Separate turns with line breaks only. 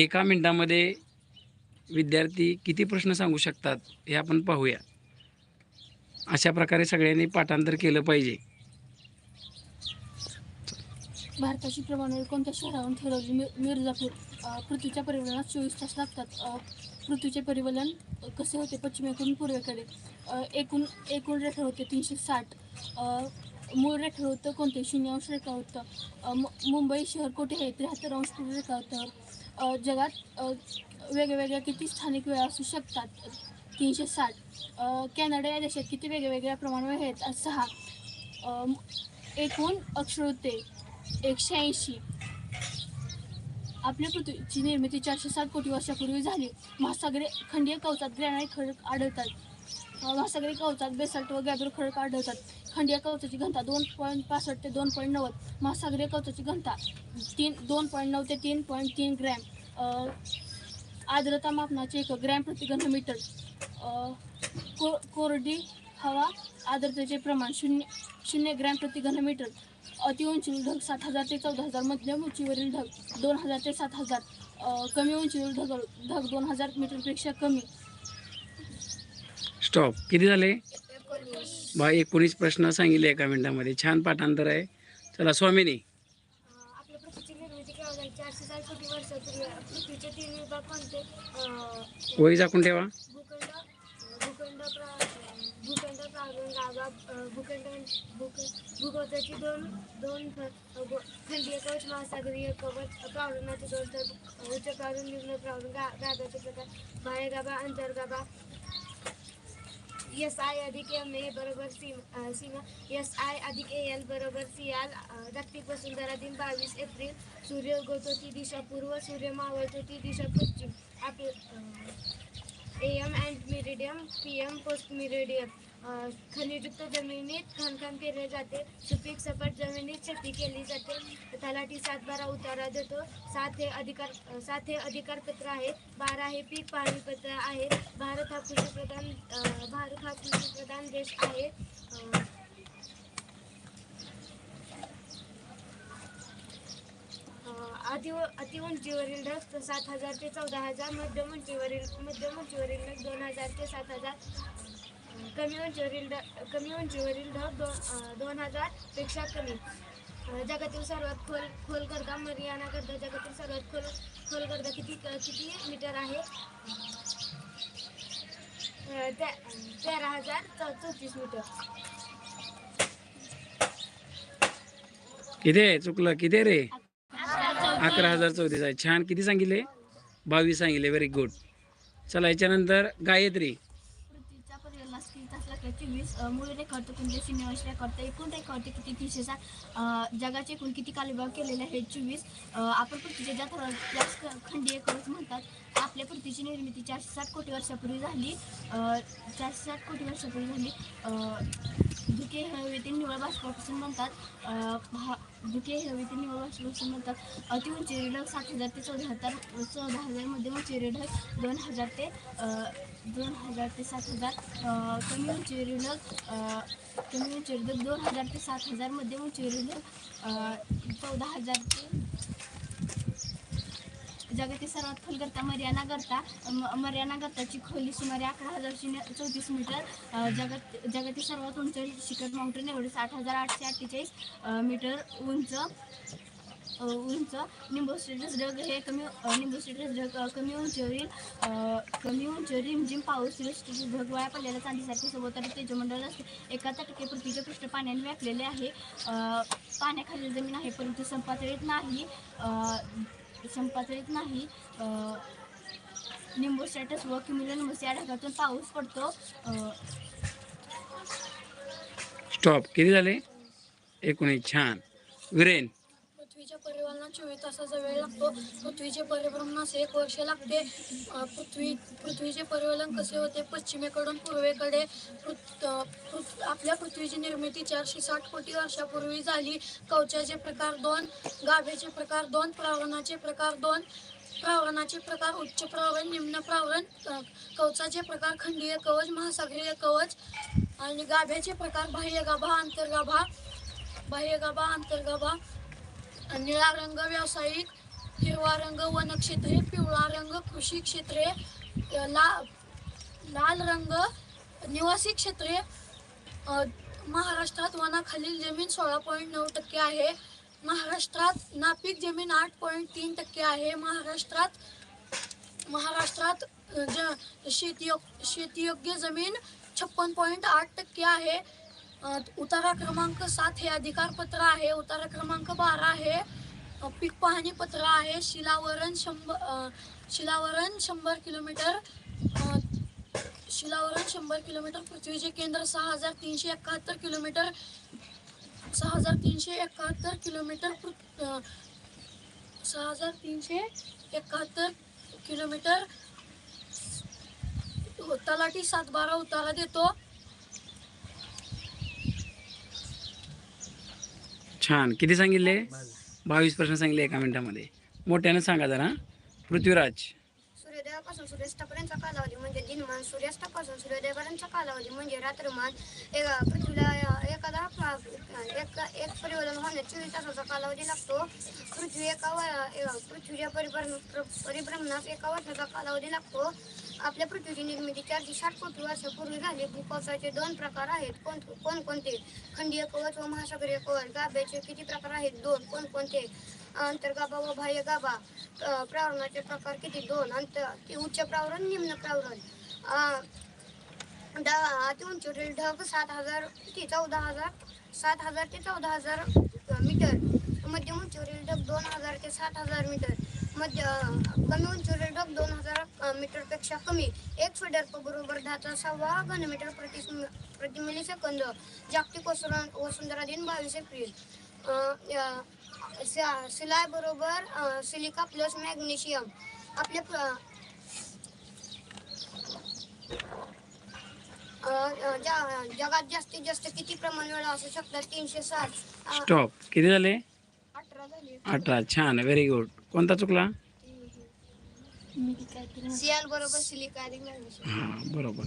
एका मिनिटामध्ये विद्यार्थी किती प्रश्न सांगू शकतात हे आपण पाहूया. अशा प्रकारे सगळ्यांनी पाठांतर केलं पाहिजे.
भारताची प्रमाणे कोणत्या शहरावरून ठरवली. मिर्जापूर पृथ्वीच्या परिवहनात चोवीस तास लागतात. पृथ्वीचे परिवलन कसे होते? पश्चिमेकडून पूर्वेकडे. एकूण एकूण रेखा होते तीनशे साठ. मूळ ठरवतं होतं कोणते शून्य अंश रेखा होतं मु- मुंबई शहर कुठे आहे त्र्याहत्तर अंश पूर्व रेखा होतं जगात वेगवेगळ्या किती स्थानिक वेळा असू शकतात? तीनशे साठ. कॅनडा या देशात किती वेगवेगळ्या प्रमाणावर आहेत? सहा. एकूण अक्षर होते एकशे ऐंशी. आपल्या पृथ्वीची निर्मिती चारशे सात कोटी वर्षापूर्वी झाली. महासागरी खंडीय कवचात ग्रॅनाईट खडक आढळतात. महासागरी कवचात बेसल्ट व गॅब्रो खडक आढळतात. खंडीय कवचाची घनता दोन पॉईंट पासष्ट ते दोन पॉईंट नव्वद. महासागरीय कवचाची घनता तीन दोन पॉईंट नऊ ते तीन पॉईंट तीन ग्रॅम. आर्द्रता मापनाचे एक ग्रॅम प्रति घनमीटर. को कोरडी हवा आर्द्रतेचे प्रमाण शून्य शून्य ग्रॅम प्रति घनमीटर. अति ढग सात हजार ते चौदा हजार मध्यम उंचीवरील ढग दोन हजार ते सात हजार. कमी उंचीवरील ढग ढग दोन हजार मीटरपेक्षा कमी.
स्टॉप किती झाले? बा एकोणीस प्रश्न सांगितले एका मिनिटामध्ये छान पाठांतर आहे चला स्वामिनी
आपल्या पृथ्वीची निर्मिती चारशे पृथ्वीचे तीन विभाग
वही झाकून ठेवा
भूखंड भूखंड प्रा भूखंड प्रावरण दोन दोन खंडीय कवच महासागरीय कवच प्रावरणाचे दोन तर उच्च प्रावरण निम्न प्रावरण गा गाभाचे प्रकार बाह्य गाभा अंतर्गाभा एस आय अधिक एम ए बरोबर सी सीमा. एस आय अधिक ए एल बरोबर सी आल अं, जागतिक वसुंधरा दिन बावीस एप्रिल. सूर्य उगवतो ती दिशा पूर्व सूर्य मावळतो ती दिशा पश्चिम. आपले A M and meridiem P M post meridiem खनिजयुक्त जमिनीत खाणकाम केले जाते. सुपीक सपाट जमिनीत शेती केली जाते. तलाठी सात बारा उतारा देतो. सात हे अधिकार सात हे अधिकारपत्र आहे. बारा हे पीक पाहणी पत्र आहे. भारत हा कृषीप्रधान भारत हा कृषीप्रधान देश आहे. अति अति उंचीवरील ढग सात हजार ते चौदा हजार मध्यम उंचीवरील मध्यम उंचीवरील ढग दोन हजार ते सात हजार. कमी उंचीवरील ढग कमी उंचीवरील ढग दोन दोन हजारपेक्षा कमी. जगातील सर्वात खोल खोल गर्दा मरियाना गर्दा जगातील सर्वात खोल खोल गर्दा किती किती मीटर आहे? अं, ते- तेरा हजार चौतीस मीटर.
किती आहे? चुकलं. किती रे? अकरा हजार चौतीस आहे. छान. किती सांगितले? बावीस सांगितले. व्हेरी गुड चला याच्यानंतर गायत्री.
पृथ्वीच्या परिवहनास तास लागतात चोवीस अ, मूळ रेखावरती कोणते शून्य अंश एकूण रेखावरती किती तीनशे जगाचे एकूण किती कालविभाग केलेले आहेत चोवीस आपण पृथ्वीच्या ज्या थराला त्यास ख- खंडीय कवच म्हणतात आपल्या पृथ्वीची निर्मिती चारशे साठ कोटी वर्षापूर्वी झाली चारशे साठ कोटी वर्षापूर्वी झाली अ, धुके हे हवेतील निवळ बाष्पापासून म्हणतात अ, भा धुके हे हवेतील निवळ बाष्पापासून म्हणतात अति उंची ढग सात हजार ते चौदा हजार चौदा हजारमध्ये मध्ये उंचीवरील ढग दोन हजार ते दोन हजार ते सात हजार कमी उंचीवरील कमी उंचीवरील दोन हजार ते सात हजार मध्यम उंचीवरील चौदा हजार ते जगातील सर्वात खोल गर्ता मर्याना करता म- मर्याना गर्ताची खोली सुमारे अकरा हजार चौतीस मीटर जगत जगात जगातील सर्वात उंच शिखर माउंटेन एवढे साठ हजार आठशे अठ्ठेचाळीस मीटर उंच. उंच. उंच निंबोस्टेटस ढग हे कमी निंबो निंबोस्टेटस ढग कमी उंचीवरील कमी उंचीवर रिमझिम पाऊस स्टेटस ढग वाया पडलेल्या चांदीसारखे सभोवताली तेजमंडळ असते. एकाहत्तर टक्के पृथ्वीचे पृष्ठ पाण्याने व्यापलेले आहे. पाण्याखालील जमीन आहे परंतु संपातळीत नाही. संपातळीत नाही. अ, निंबोस्टॅटस व क्युम्युलनिंबस या ढगातून पाऊस पडतो.
स्टॉप किती झाले? एकोणीस. छान. ग्रेन
पृथ्वीच्या चोवीस तासाचा वेळ लागतो. पृथ्वीचे परिभ्रमणास एक वर्ष लागते. पृथ्वी पृथ्वीचे परिवलन कसे होते? पश्चिमेकडून पूर्वेकडे आपल्या पृथ्वीची निर्मिती चारशे साठ कोटी वर्षापूर्वी झाली. कवचाचे प्रकार दोन गाभ्याचे प्रकार दोन प्रावरणाचे प्रकार दोन. प्रावरणाचे प्रकार उच्च प्रावरण निम्न प्रावरण कवचाचे प्रकार खंडीय कवच महासागरीय कवच आणि गाभ्याचे प्रकार बाह्य गाभा अंतर्गाभा बाह्य गाभा अंतर्गाभा निळा रंग व्यावसायिक हिरवा रंग वनक्षेत्रे पिवळा रंग कृषी क्षेत्रे ला लाल रंग निवासी क्षेत्रे महाराष्ट्रात वनाखालील जमीन सोळा पॉईंट नऊ टक्के आहे. महाराष्ट्रात नापीक जमीन आठ पॉईंट तीन टक्के आहे. महाराष्ट्रात महाराष्ट्रात ज शेतीयोग शेतीयोग्य जमीन छप्पन पॉईंट आठ टक्के आहे. उतारा क्रमांक सात हे अधिकारपत्र आहे. उतारा क्रमांक बारा आहे. पीक पाहणी पत्र आहे. शिलावरण शंभर शिलावरण शंभर किलोमीटर शिलावरण शंभर किलोमीटर पृथ्वीचे केंद्र सहा हजार तीनशे एकाहत्तर किलोमीटर सहा हजार तीनशे एकाहत्तर किलोमीटर पृ- सहा हजार तीनशे एकाहत्तर किलोमीटर तलाठी सात बारा उतारा देतो.
छान. किती सांगितले? बावीस प्रश्न सांगितले एका मिनिटामध्ये. मोठ्यानं सांगा जरा. पृथ्वीराज.
सूर्योदयापासून सूर्यास्तापर्यंतचा कालावधी म्हणजे दिनमान सूर्यास्तापासून सूर्योदयापर्यंतचा कालावधी म्हणजे रात्रमान एका पृथ्वीला एखादा प- एक एक परिवर्तन होण्यास चोवीस तासाचा कालावधी लागतो. पृथ्वी एका व- पृथ्वीच्या परिभ्रम परिभ्रमणास एका वर्षाचा कालावधी लागतो. आपल्या पृथ्वीची निर्मिती चारशे साठ कोटी वर्षापूर्वी झाली भूकवचाचे दोन प्रकार आहेत. कोण कोणकोणते? खंडीय कवच व महासागरीय कवच. गाभ्याचे किती प्रकार आहेत? दोन. कोणकोणते? अंतर्गाभा व बाह्य गाभा. प्रावरणाचे प्रकार किती? दोन. अंत ते उच्च प्रावरण निम्न प्रावरण. अ, ढ- उंचीवरील ढग सात हजार ते चौदा हजार सात हजार ते चौदा हजार मीटर. मध्यम उंचीवरील ढग दोन हजार ते सात हजार मीटर. कमी उंचीवरील ढग दोन हजार मीटर मीटरपेक्षा कमी एक फेडर बरोबर दहाचा सव्वा घनमीटर प्रति प्रति मिली सेकंद जागतिक वसुरा वसुंधरा दिन बावीस एप्रिल. सिलाय बरोबर सिलिका प्लस मॅग्नेशियम. आपल्या जगात जास्तीत जास्त किती प्रमाण वेळा असू शकतात? तीनशे साठ.
स्टॉप. किती झाले?
अठरा
छान व्हेरी गुड कोणता चुकला?
मी काय केलं?
सियाल बरोबर सिलिका अधिक
हां बरोबर.